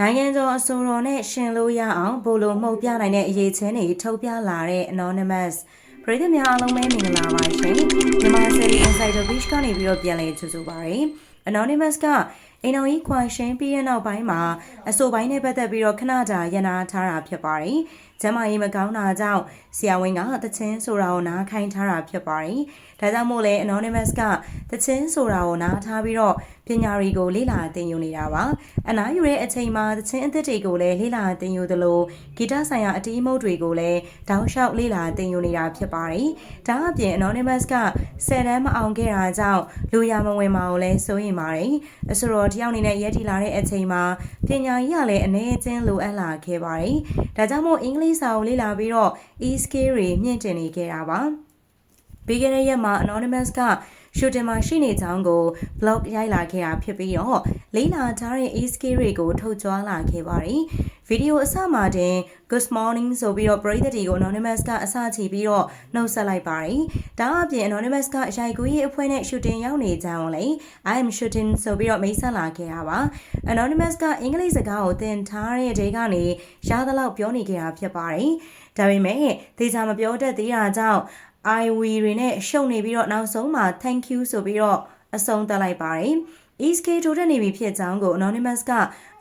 နိုင်ငံတော်အစိုးရနဲ့ရှင်လို့ရအောင်ဘို့လိုမှုတ်ပြနိုင်တဲ့အရေးချင်းတွေထုတ်ပြလာတဲ့ Anonymous ပရိသတ်များအားလုံးပဲမင်္ဂလာပါရှင်မြန်မာ Series Insider Beach ကနေပြီးတော့ပြန်လည်ကြိုဆိုပါရစေ Anonymous ကအိမ်တော်ကြီးခွာရှင်းပြီးတဲ့နောက်ပိုင်းမှာအဆိုပိုင်းနဲ့ပတ်သက်ပြီးတော့ခဏကြာရနာထားတာဖြစ်ပါတယ်။ကျမကြီးမကောင်းတာကြောင့်ဆရာဝန်ကတချင်းဆိုတာကိုနားခိုင်းထားတာဖြစ်ပါတယ်။ဒါကြောင့်မို့လဲ Anonymous ကတချင်းဆိုတာကိုနားထားပြီးတော့ပညာတွေကိုလေ့လာသင်ယူနေတာပါ။အနားယူတဲ့အချိန်မှာတချင်းအသစ်တွေကိုလည်းလေ့လာသင်ယူသလိုဂီတဆိုင်ရာအတီးမုတ်တွေကိုလည်းတောင်းလျှောက်လေ့လာသင်ယူနေတာဖြစ်ပါတယ်။ဒါအပြင် Anonymous ကဆယ်တန်းမအောင်ခဲ့တာကြောင့်လူရမဝင်ပါကိုလည်းစိုးရင်ပါတယ်။အဆိုတော်တယောက်အနေနဲ့ရက်တီလာတဲ့အချိန်မှာပညာကြီးကလည်းအနေအချင်းလိုအပ်လာခဲ့ပါတယ်။ဒါကြောင့်မို့အင်္ဂလိပ်စာကိုလေ့လာပြီးတော့ e-skill တွေမြင့်တင်နေခဲ့တာပါ။ ပြီးခဲ့တဲ့ရက်မှာ Anonymous ကရှူတင်မှာရှိနေကြောင်းကို blog ရိုက်လာခဲ့တာဖြစ်ပြီးတော့လေးလာထားတဲ့ e-skill တွေကိုထုတ်ကြွားလာခဲ့ပါတယ်။ဗီဒီယိုအစမှာတင် good morning ဆိုပြီးတော့ပရိသတ်တွေကို Anonymous ကအစချီပြီးတော့နှုတ်ဆက်လိုက်ပါတယ်။ဒါအပြင် Anonymous ကရိုက်ကူးရေးအဖွဲ့နဲ့ shooting ရောက်နေကြအောင်လေ I am shooting ဆိုပြီးတော့မိတ်ဆက်လာခဲ့တာပါ။ Anonymous ကအင်္ဂလိပ်စကားကိုသင်ထားတဲ့ဒေကနေရသလောက်ပြောနေခဲ့တာဖြစ်ပါတယ်။ဒါပေမဲ့သေချာမပြောတတ်သေးတာကြောင့် IW တွေနဲ့ရှုပ်နေပြီးတော့နောက်ဆုံးမှာ thank you ဆိုပြီးတော့အဆုံးသတ်လိုက်ပါတယ်။ ESK ထိုးတက်နေပြီဖြစ်ကြောင်းကို Anonymous က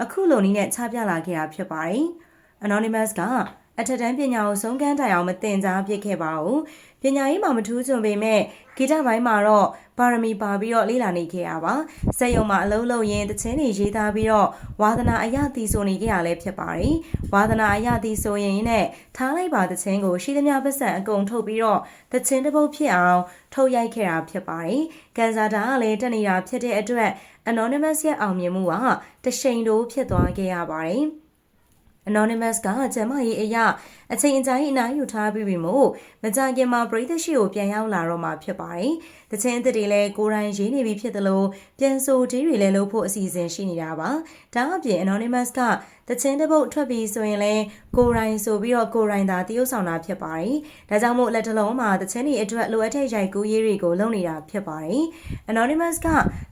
အခုလိုနည်းနဲ့ချပြလာခဲ့တာဖြစ်ပါတယ်။ Anonymous က အထက်တန်းပညာကိုဆုံးကန်းတိုင်အောင်မတင် जा ဖြစ်ခဲ့ပါဘူး။ပညာရေးမှာမထူးချွန်ပေမဲ့ဂီတပိုင်းမှာတော့ပါရမီပါပြီးတော့လေ့လာနေခဲ့ရပါ။စက်ရုံမှာအလုံးလုံးရင်းတခြင်းတွေရေးသားပြီးတော့ဝါသနာအယသီဆိုနေခဲ့ရလဲဖြစ်ပါတယ်။ဝါသနာအယသီဆိုရင်နဲ့ထားလိုက်ပါတခြင်းကိုရှိသမျှပတ်စံအကုန်ထုတ်ပြီးတော့တခြင်းတစ်ပုတ်ဖြစ်အောင်ထုတ်ရိုက်ခဲ့တာဖြစ်ပါတယ်။ကန်ဆာတာကလည်းတက်နေတာဖြစ်တဲ့အတွက် Anonymous ရဲ့အောင်မြင်မှုကတရှိန်တိုးဖြစ်သွားခဲ့ရပါတယ်။ Anonymous ကကျမကြီးအရာအချိန်အကြာကြီးအနားယူထားပြီးပြီမို့မကြခင်မှာပရိသတ်ရှိကိုပြန်ရောက်လာတော့မှာဖြစ်ပါတယ်။တချင်းအသစ်တွေလည်းကိုယ်တိုင်ရေးနေပြီဖြစ်သလိုပြန်ဆိုတီးတွေလည်းလုပ်ဖို့အစီအစဉ်ရှိနေတာပါ။ဒါအပြင် Anonymous ကတချင်းတစ်ပုတ်ထွက်ပြီးဆိုရင်လည်းကိုယ်တိုင်ဆိုပြီးတော့ကိုယ်တိုင်သာတရုပ်ဆောင်တာဖြစ်ပါတယ်။ဒါကြောင့်မို့လက်တလုံးမှာတချင်းတွေအတွက်လိုအပ်တဲ့ရိုက်ကူးရေးတွေကိုလုပ်နေတာဖြစ်ပါတယ်။ Anonymous က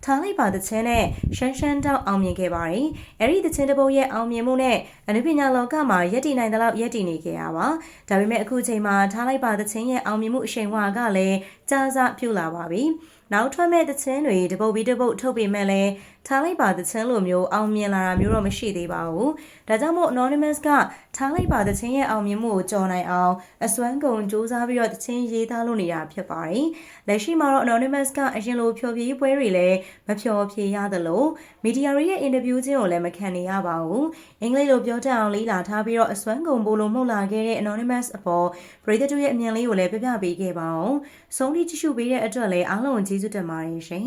ထားလိုက်ပါတချင်းနဲ့ရှမ်းရှမ်းတောက်အောင်မြင်ခဲ့ပါတယ်။အဲ့ဒီတချင်းတစ်ပုတ်ရဲ့အောင်မြင်မှုနဲ့အနုပညာလောကမှာယက်တည်နိုင်တဲ့လောက်ယက်တည်နေခဲ့ရပါဒါပေမဲ့အခုချိန်မှာထားလိုက်ပါသချင်းရဲ့အောင်မြင်မှုအရှိန်ဝါကလည်းကြားစပြုလာပါပြီ နောက်ထွက်မဲ့သချင်းတွေတပုတ်ပြီးတပုတ်ထုတ်ပေမဲ့လည်းထားလိုက်ပါသချင်းလိုမျိုးအောင်မြင်လာတာမျိုးတော့မရှိသေးပါဘူးဒါကြောင့်မို့ Anonymous ကထားလိုက်ပါသချင်းရဲ့အောင်မြင်မှုကိုကြော်နိုင်အောင်အစွမ်းကုန်စူးစမ်းပြီးတော့သချင်းရေးသားလုပ်နေတာဖြစ်ပါတယ်လက်ရှိမှာတော့ Anonymous ကအရင်လိုဖြော်ပြပွဲတွေလည်းမဖြော်ဖြေရသလိုမီဒီယာတွေရဲ့အင်တာဗျူးခြင်းကိုလည်းမခံနေရပါဘူးအင်္ဂလိပ်လိုပြောတတ်အောင်လေးလာထားပြီးတော့အစွမ်းကုန်ပိုလိုမှုတ်လာခဲ့တဲ့ Anonymous အပေါ်ပရိသတ်တို့ရဲ့အမြင်လေးကိုလည်းပြပြပေးခဲ့ပါအောင်ဆုံးဖြတ်ကြည့်ရှုပေးတဲ့အတွက်လည်းအားလုံးကျေးဇူးတင်ပါတယ်ရှင်